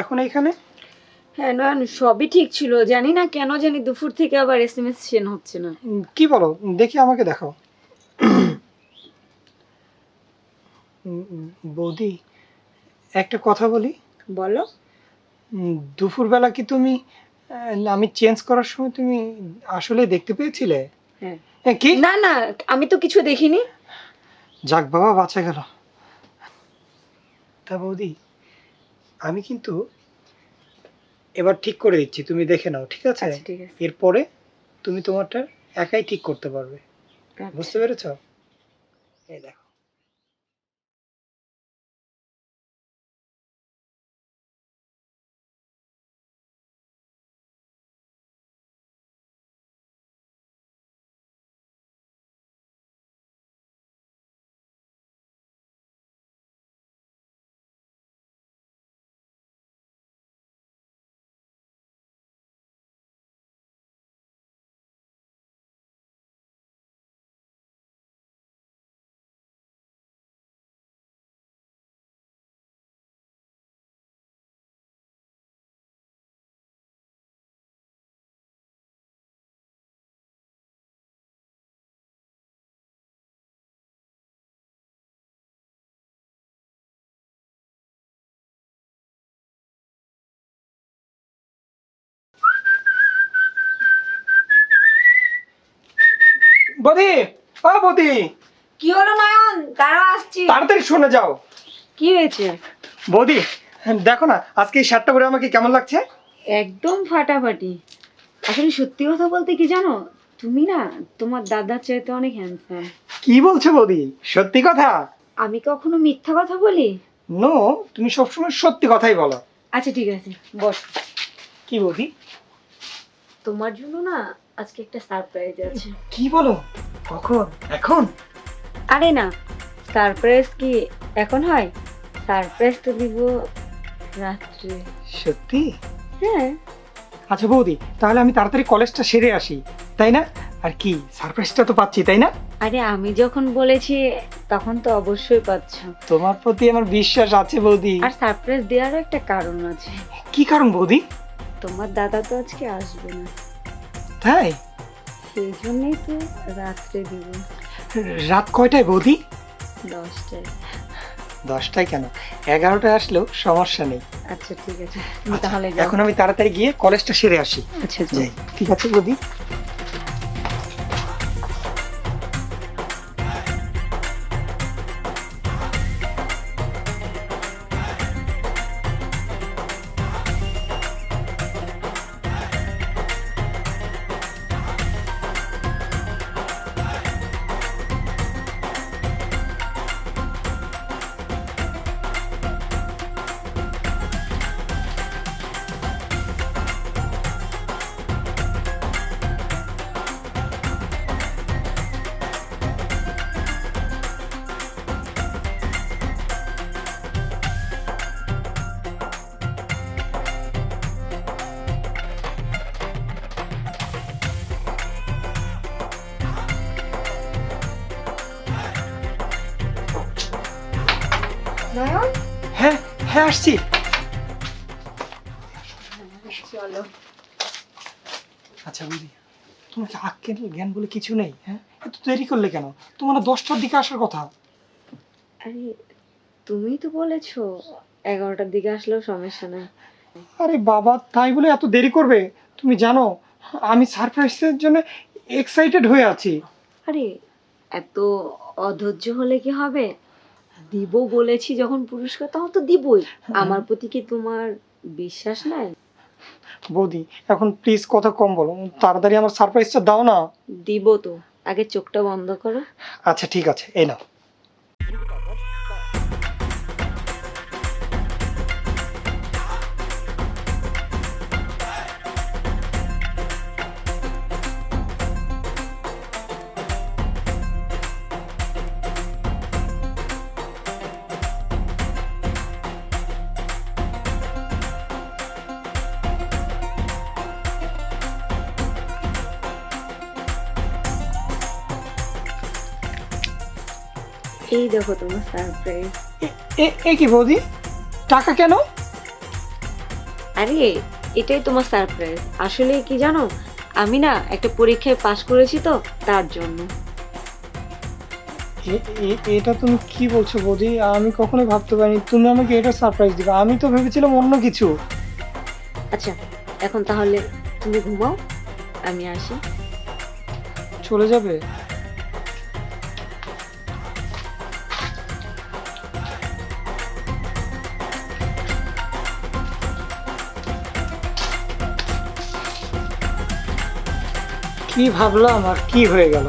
এখন এখানে হ্যাঁ নয়ন সবই ঠিক ছিল। জানি না কেন জানি দুপুর থেকে আবার এস এম এস সেন হচ্ছে না। কি বলো? দেখি আমাকে দেখাও। বৌদি একটা কথা বলি। বলো। দুপুরবেলা কি তুমি আমি চেঞ্জ করার সময় তুমি আসলে দেখতে পেয়েছিলে? হ্যাঁ। এ, কি? না না আমি তো কিছু দেখিনি। যাক বাবা বাঁচা গেল। তা বৌদি আমি কিন্তু এবার ঠিক করে দিচ্ছি তুমি দেখে নাও ঠিক আছে? আচ্ছা এরপরে তুমি তোমারটা একাই ঠিক করতে পারবে। আচ্ছা। বুঝতে পেরেছ? এই দেখো। বদি ও বদি। কি হলো নয়ন? তারা আসছি। তাড়াতাড়ি শুনে যাও। কি হয়েছে? বৌদি দেখো না আজকে এই শার্টটা পরে আমাকে কেমন লাগছে? একদম ফাটাফাটি। আসলে সত্যি কথা বলতে কি জানো? তুমি না তোমার দাদার চাইতে অনেক হ্যান্ডসাম কি বলছো বৌদি? সত্যি কথা? আমি কখনো মিথ্যা কথা বলি? নো তুমি সবসময় সত্যি কথাই বলো। আচ্ছা ঠিক আছে বস। কি বৌদি? তোমার জন্য না আজকে একটা সারপ্রাইজ আছে। কি বলো? কখন? এখন? আরে না সারপ্রাইজ কি এখন হয়? সারপ্রাইজ তো দিব রাত্রে। সত্যি? হ্যাঁ। আচ্ছা বৌদি তাহলে আমি তাড়াতাড়ি কলেজটা সেরে আসি তাই না? আর কি সারপ্রাইজটা তো পাচ্ছি তাই না? আরে আমি যখন বলেছি তখন তো অবশ্যই পাচ্ছ। তোমার প্রতি আমার বিশ্বাস আছে বৌদি। আর সারপ্রাইজ দেওয়ারও একটা কারণ আছে। কি কারণ বৌদি? তোমার দাদা তো আজকে আসবে না। তাই সেই জন্যই তো রাত্রে দিব। রাত কয়টায় বৌদি? দশটায়। দশটায় কেন? এগারোটায় আসলেও সমস্যা নেই। আচ্ছা ঠিক আছে। তাহলে এখন আমি তাড়াতাড়ি গিয়ে কলেজটা সেরে আসি। আচ্ছা যাই ঠিক আছে বৌদি? নয়ন হ্যাঁ হ্যাঁ আসছি। চলো। আচ্ছা বৌদি তোমার কি আক্কেল জ্ঞান বলে কিছু নেই হ্যাঁ? এত দেরি করলে কেন? তোমার দশটার দিকে আসার কথা। আরে তুমি তো বলেছ এগারোটার দিকে আসলেও সমস্যা নাই। আরে বাবা তাই বলে এত দেরি করবে? তুমি জানো আমি সারপ্রাইজের জন্য এক্সাইটেড হয়ে আছি। আরে এত অধৈর্য হলে কি হবে? দিব বলেছি যখন পুরস্কার তখন তো দিবই। আমার প্রতি কি তোমার বিশ্বাস নাই? বৌদি এখন প্লিজ কথা কম বলো। তাড়াতাড়ি আমার সারপ্রাইজটা দাও না। দিব তো। আগে চোখটা বন্ধ করো। আচ্ছা ঠিক আছে এই নাও। এই দেখো তোমার সারপ্রাইজ এ- কি বৌদি? টাকা কেন? আরে এটাই তোমার সারপ্রাইজ আসলে কি জানো? আমি না একটা পরীক্ষায় পাশ করেছি তো তার জন্য। এটা তুমি কি বলছো বৌদি? আমি কখনোই ভাবতে পারিনি। তুমি আমাকে এটা সারপ্রাইজ দিবে। আমি তো ভেবেছিলাম অন্য কিছু। আচ্ছা এখন তাহলে তুমি ঘুমাও আমি আসি। চলে যাবে? কি ভাবলাম আর কি হয়ে গেল?